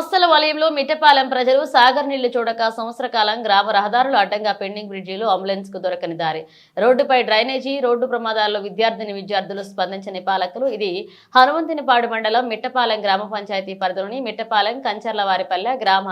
సమస్యల వలయంలో మిట్టపాలెం ప్రజలు సాగర్ నీళ్ళు చూడక సంవత్సర కాలం గ్రామ రహదారులు అడ్డంగా పెండింగ్ బ్రిడ్జీలు అంబులెన్స్కు దొరకని దారి. రోడ్డుపై డ్రైనేజీ రోడ్డు ప్రమాదాల్లో విద్యార్థిని విద్యార్థులు స్పందించని పాలకులు. ఇది హనుమంతునిపాడు మండలం మిట్టపాలెం గ్రామ పంచాయతీ పరిధిలోని మిట్టపాలెం కంచర్ల వారిపల్లె గ్రామ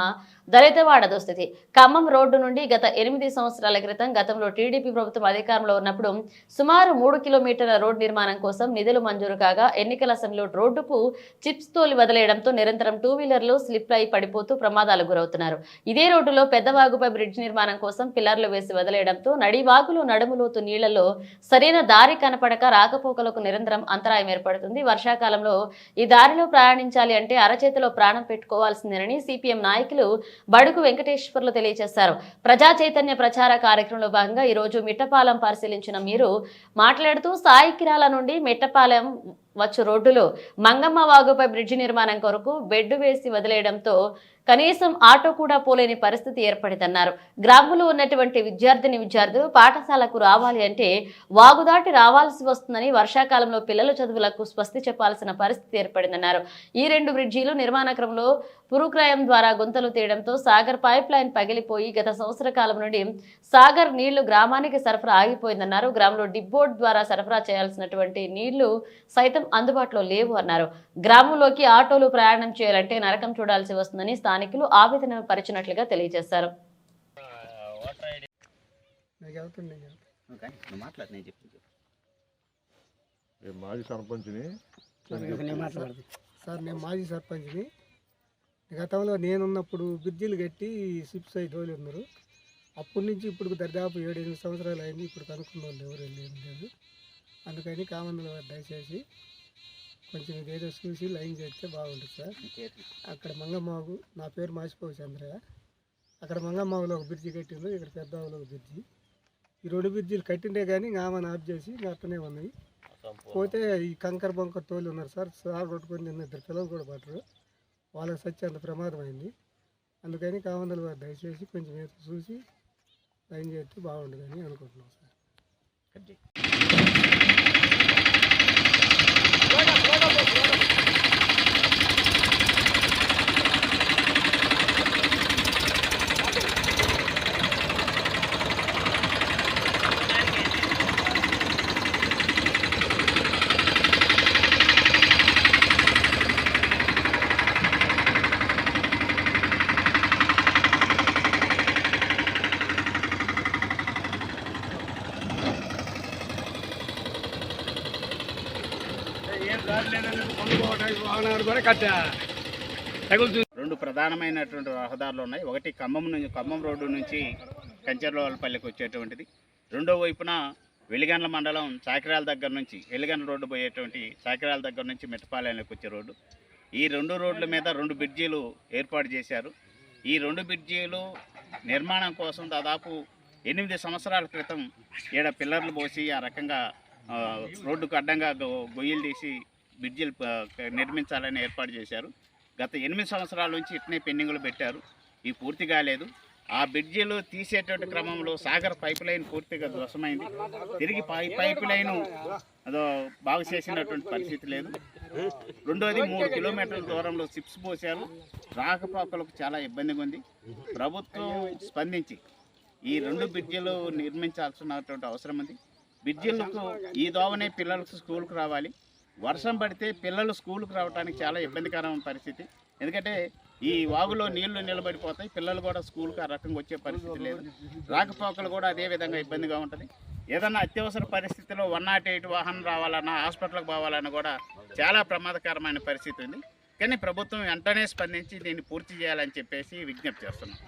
దళితవాడ దుస్థితి. ఖమ్మం రోడ్డు నుండి గత ఎనిమిది సంవత్సరాల క్రితం గతంలో టీడీపీ ప్రభుత్వం అధికారంలో ఉన్నప్పుడు సుమారు మూడు కిలోమీటర్ల రోడ్డు నిర్మాణం కోసం నిధులు మంజూరు కాగా ఎన్నికల సమయంలో రోడ్డుకు చిప్స్ తోలి వదిలేయడంతో నిరంతరం టూ వీలర్లు స్లిప్ అయి పడిపోతూ ప్రమాదాలకు గురవుతున్నారు. ఇదే రోడ్డులో పెద్దవాగుపై బ్రిడ్జ్ నిర్మాణం కోసం పిల్లర్లు వేసి వదిలేయడంతో నడివాగులు నడుములోతు నీళ్ళలో సరైన దారి కనపడక రాకపోకలకు నిరంతరం అంతరాయం ఏర్పడుతుంది. వర్షాకాలంలో ఈ దారిలో ప్రయాణించాలి అంటే అరచేతిలో ప్రాణం పెట్టుకోవాల్సిందేనని సిపిఎం నాయకులు బడుగు వెంకటేశ్వర్లు తెలియజేశారు. ప్రజా చైతన్య ప్రచార కార్యక్రమంలో భాగంగా ఈ రోజు మిట్టపాలెం పరిశీలించిన మీరు మాట్లాడుతూ సాయికిరాల నుండి మిట్టపాలెం వచ్చు రోడ్డులో మంగమ్మ వాగుపై బ్రిడ్జి నిర్మాణం కొరకు బెడ్డు వేసి వదిలేయడంతో కనీసం ఆటో కూడా పోలేని పరిస్థితి ఏర్పడిందన్నారు. గ్రామంలో ఉన్నటువంటి విద్యార్థిని విద్యార్థులు పాఠశాలకు రావాలి అంటే వాగుదాటి రావాల్సి వస్తుందని వర్షాకాలంలో పిల్లల చదువులకు స్వస్తి చెప్పాల్సిన పరిస్థితి ఏర్పడిందన్నారు. ఈ రెండు బ్రిడ్జీలు నిర్మాణ క్రమంలో పురుక్రయం ద్వారా గుంతలు తీయడంతో సాగర్ పైప్ లైన్ పగిలిపోయి గత సంవత్సర కాలం నుండి సాగర్ నీళ్ళు గ్రామానికి సరఫరా ఆగిపోయిందన్నారు. గ్రామంలో డిబ్బోర్డ్ ద్వారా సరఫరా చేయాల్సినటువంటి నీళ్ళు సైతం అందుబాటులో లేవు అన్నారు. గ్రామంలోకి ఆటోలు ప్రయాణం చేయాలంటే నరకం చూడాల్సి వస్తుందని స్థానికులు ఆవేదన పరిచినట్లుగా తెలియజేశారు. మాజీ సర్పంచ్ని సార్ నేను మాజీ సర్పంచ్ని. గతంలో నేనున్నప్పుడు బ్రిడ్జిలు కట్టి సిప్స్ అయి తోలి ఉన్నారు. అప్పటి నుంచి ఇప్పుడు దరిదాపు ఏడు ఎనిమిది సంవత్సరాలు అయింది. ఇప్పుడు కనుక్కున్న వాళ్ళు ఎవరు వెళ్ళేది లేదు. అందుకని కామన్లు దయచేసి కొంచెం ఇదేదో చూసి లైన్ చేస్తే బాగుంటుంది సార్. అక్కడ మంగమ్మాగు నా పేరు మాసిపోవు చంద్రయ్య అక్కడ మంగమ్మాగులో ఒక బ్రిడ్జి కట్టిండ్రు ఇక్కడ పెద్దవాగులో ఒక బ్రిడ్జి. ఈ రెండు బ్రిడ్జిలు కట్టిండే కానీ ఆమెను ఆఫ్ చేసి అట్టనే ఉన్నాయి. పోతే ఈ కంకర బొంకర తోలు ఉన్నారు సార్. సార్ కొట్టుకొని నిన్న ఇద్దరు పిల్లలు కూడా పట్టరు. వాళ్ళకి సచ్చి అంత ప్రమాదం అయింది అందుకని కావందలు వారు దయచేసి కొంచెం ఏదో చూసి లైన్ చేస్తే బాగుంటుందని అనుకుంటున్నాం సార్. రెండు ప్రధానమైనటువంటి రహదారులు ఉన్నాయి. ఒకటి ఖమ్మం నుంచి ఖమ్మం రోడ్డు నుంచి కంచర్లపల్లికి వచ్చేటువంటిది. రెండో వైపున వెలిగండ్ల మండలం చాకిరాల దగ్గర నుంచి వెలిగండ్ల రోడ్డు పోయేటువంటి చాకిరాల దగ్గర నుంచి మెట్టపాలయంలోకి వచ్చే రోడ్డు. ఈ రెండు రోడ్ల మీద రెండు బ్రిడ్జీలు ఏర్పాటు చేశారు. ఈ రెండు బ్రిడ్జీలు నిర్మాణం కోసం దాదాపు ఎనిమిది సంవత్సరాల క్రితం ఈడ పిల్లర్లు పోసి ఆ రకంగా రోడ్డుకు అడ్డంగా గొయ్యలు తీసి బ్రిడ్జిలు నిర్మించాలని ఏర్పాటు చేశారు. గత ఎనిమిది సంవత్సరాల నుంచి ఇట్నే పెండింగ్లు పెట్టారు. ఇవి పూర్తి కాలేదు. ఆ బ్రిడ్జిలు తీసేటువంటి క్రమంలో సాగర్ పైప్ లైన్ పూర్తిగా ధ్వసమైంది. తిరిగి పై పైప్ లైన్ అదో బాగు చేసినటువంటి పరిస్థితి లేదు. రెండోది మూడు కిలోమీటర్ల దూరంలో చిప్స్ పోసారు రాకపోకలకు చాలా ఇబ్బందిగా ఉంది. ప్రభుత్వం స్పందించి ఈ రెండు బ్రిడ్జిలు నిర్మించాల్సినటువంటి అవసరం ఉంది. బ్రిడ్జిలకు ఈ దోవనే పిల్లలకు స్కూల్కి రావాలి. వర్షం పడితే పిల్లలు స్కూల్కి రావడానికి చాలా ఇబ్బందికరమైన పరిస్థితి. ఎందుకంటే ఈ వాగులో నీళ్ళు నిలబడిపోతాయి పిల్లలు కూడా స్కూల్కి ఆ రకంగా వచ్చే పరిస్థితి లేదు. రాకపోకలు కూడా అదే విధంగా ఇబ్బందిగా ఉంటుంది. ఏదన్నా అత్యవసర పరిస్థితిలో వన్ నాట్ ఎయిట్ వాహనం రావాలన్నా హాస్పిటల్కి పోవాలన్నా కూడా చాలా ప్రమాదకరమైన పరిస్థితి ఉంది. కానీ ప్రభుత్వం వెంటనే స్పందించి దీన్ని పూర్తి చేయాలని చెప్పేసి విజ్ఞప్తి చేస్తున్నాం.